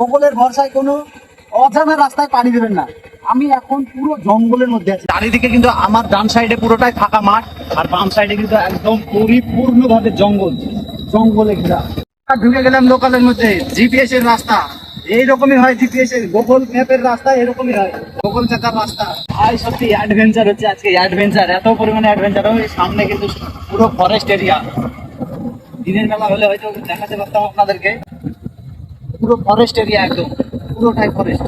সকলের ভরসায় কোনো অজানা রাস্তায় পাড়ি দেবেন না। আমি এখন পুরো জঙ্গলের মধ্যে আছি। চারিদিকে কিন্তু আমার ডান সাইডে পুরোটাই ফাঁকা মাঠ, আর বাম সাইডে কিন্তু একদম পরিপূর্ণ ভাবে জঙ্গল। জঙ্গলে ঘেরা। ঢুকে গেলাম লোকালের মধ্যে। জিপিএস এর রাস্তা। এইরকমই হয় জিপিএস এর। গুগল ম্যাপের রাস্তা এরকমই হয়। গুগল চাকার রাস্তা। ভাই, সত্যি অ্যাডভেঞ্চার হচ্ছে আজকে। অ্যাডভেঞ্চার এত পরিমাণে অ্যাডভেঞ্চার হবে সামনে কিন্তু পুরো ফরেস্ট এরিয়া দিনের বেলা হলে হয়তো দেখাতে পারতাম আপনাদেরকে। পুরো ফরেস্ট এরিয়া একদম, পুরোটাই ফরেস্ট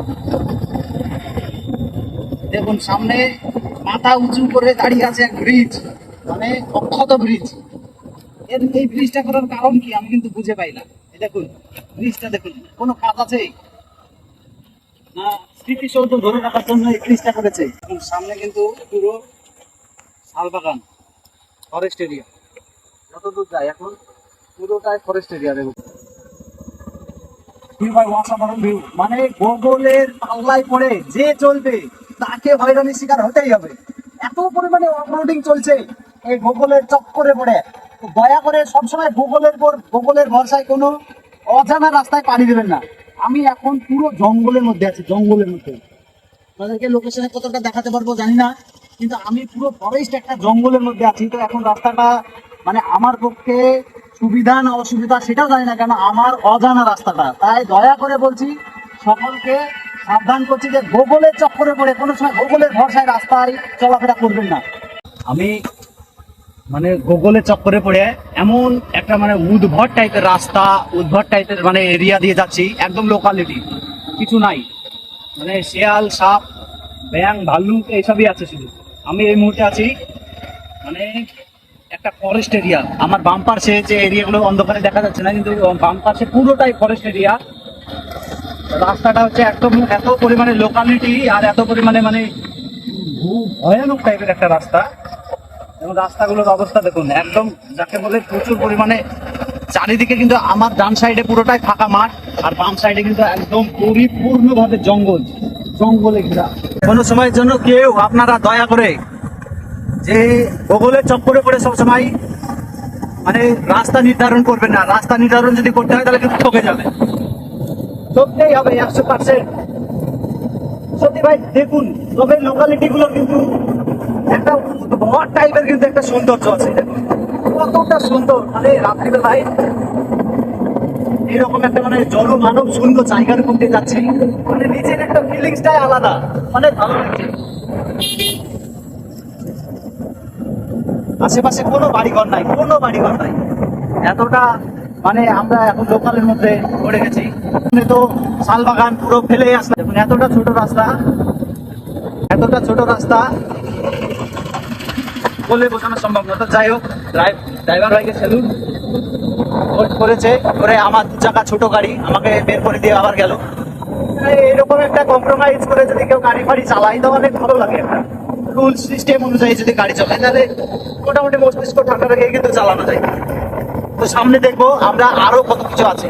দেখুন, সামনে মাথা উঁচু করে দাঁড়িয়ে আছে এক ব্রিজ মানে অক্ষত ব্রিজের, এই ব্রিজটা করার কারণ কি? আমি কিন্তু বুঝে পাই না। দেখুন ব্রিজটা দেখুন, কোনো কাজ আছে? না, স্মৃতিসৌধ ধরে রাখার জন্য এই ব্রিজটা করেছে? সামনে কিন্তু পুরো শালবাগান ফরেস্ট এরিয়া যতদূর যায়, এখন পুরোটাই ফরেস্ট এরিয়া দেখুন। ভিউ বাই অসাধারণ ভিউ মানে গুগলের পাল্লায় পড়ে যে চলবে, তাকে হয়রানির শিকার হতেই হবে। এত পরিমাণে অফরোডিং চলছে, এই গুগলের চক্করে পড়ে। দয়া করে সবসময় গুগলের পর গুগলের ভরসায় কোনো অজানা রাস্তায় পাড়ি দেবেন না। আমি এখন পুরো জঙ্গলের মধ্যে আছি, জঙ্গলের মধ্যে। আপনাদেরকে লোকেশনে কতটা দেখাতে পারব জানি না, কিন্তু আমি পুরো ফরেস্ট একটা জঙ্গলের মধ্যে আছি। তো এখন রাস্তাটা মানে আমার পক্ষে সুবিধা না অসুবিধা সেটাও জানি না কেন আমার অজানা রাস্তাটা। তাই দয়া করে বলছি, সকলকে সাবধান করছি যে গুগলের চক্করে পড়ে কোনো সময় গুগলের ভরসায় রাস্তায় চলাফেরা করবেন না। আমি মানে গুগলের চক্করে পড়ে এমন একটা মানে উদ্ভট টাইপের রাস্তা, উদ্ভট টাইপের মানে এরিয়া দিয়ে যাচ্ছি, একদম লোকালিটি কিছু নাই। মানে শেয়াল, সাপ ব্যাং ভাল্লুক, এইসবই আছে শুধু। আমি এই মুহূর্তে আছি। মানে একটা ফরেস্ট এরিয়া আমার বাম পাশে যে এরিয়াগুলো অন্ধকারে দেখা যাচ্ছে না, কিন্তু বাম পাশে পুরোটাই ফরেস্ট এরিয়া রাস্তাটা হচ্ছে একদম এত পরিমাণে লোকালিটি আর এত পরিমাণে মানে ভয়ানক টাইপের একটা রাস্তা। এবং রাস্তাগুলোর অবস্থা দেখুন, একদম যাকে বলে প্রচুর পরিমাণে চারিদিকে কিন্তু আমার ডান সাইডে পুরোটাই ফাঁকা মাঠ, আর বাম সাইডে কিন্তু একদম পরিপূর্ণভাবে জঙ্গল, জঙ্গলে ঘেরা। কোনো সময়ের জন্য কেউ আপনারা দয়া করে যে ভূগোলের চক্করে পড়ে সবসময় মানে রাস্তা নির্ধারণ করবেন না। রাস্তা নির্ধারণ যদি করতে হয়, তাহলে কিন্তু ঠকে যাবে। ঠকতেই হবে, একশো পার্সেন্ট সত্যি ভাই, দেখুন, তবে লোকালিটি গুলো কিন্তু একটা উদ্ভট টাইপের কিন্তু একটা সৌন্দর্য আছে। কতটা সুন্দর। মানে রাত্রিবেলায় এরকম একটা মানে জলমানব সুন্দর জায়গার মধ্যে যাচ্ছি। মানে নিজের একটা ফিলিংসটাই আলাদা। মানে ভালো লাগছে। আশেপাশে কোনো বাড়িঘর নাই, কোনো বাড়িঘর নাই। এতটা মানে আমরা এখন লোকালের মধ্যে পড়ে গেছি। এখানে তো শালবাগান পুরো ফেলে আসলাম দেখুন, এতটা ছোট রাস্তা, এতটা ছোট রাস্তা। বলে বোঝানো সম্ভব না। তো যাই হোক ড্রাইভার ভাইকে সেলুন করেছে, করে আমার দু চাকা ছোট গাড়ি, আমাকে বের করে দিয়ে আবার গেল। এরকম একটা কম্প্রোমাইজ করে যদি কেউ গাড়ি ফাড়ি চালাই তো অনেক ভালো লাগে। একটা রুল সিস্টেম অনুযায়ী যদি গাড়ি চালায়, তাহলে মোটামুটি মস্তিষ্ক ঠান্ডা রেখে কিন্তু চালানো যায়। তো সামনে দেখব আমরা আরও কত কিছু আছে।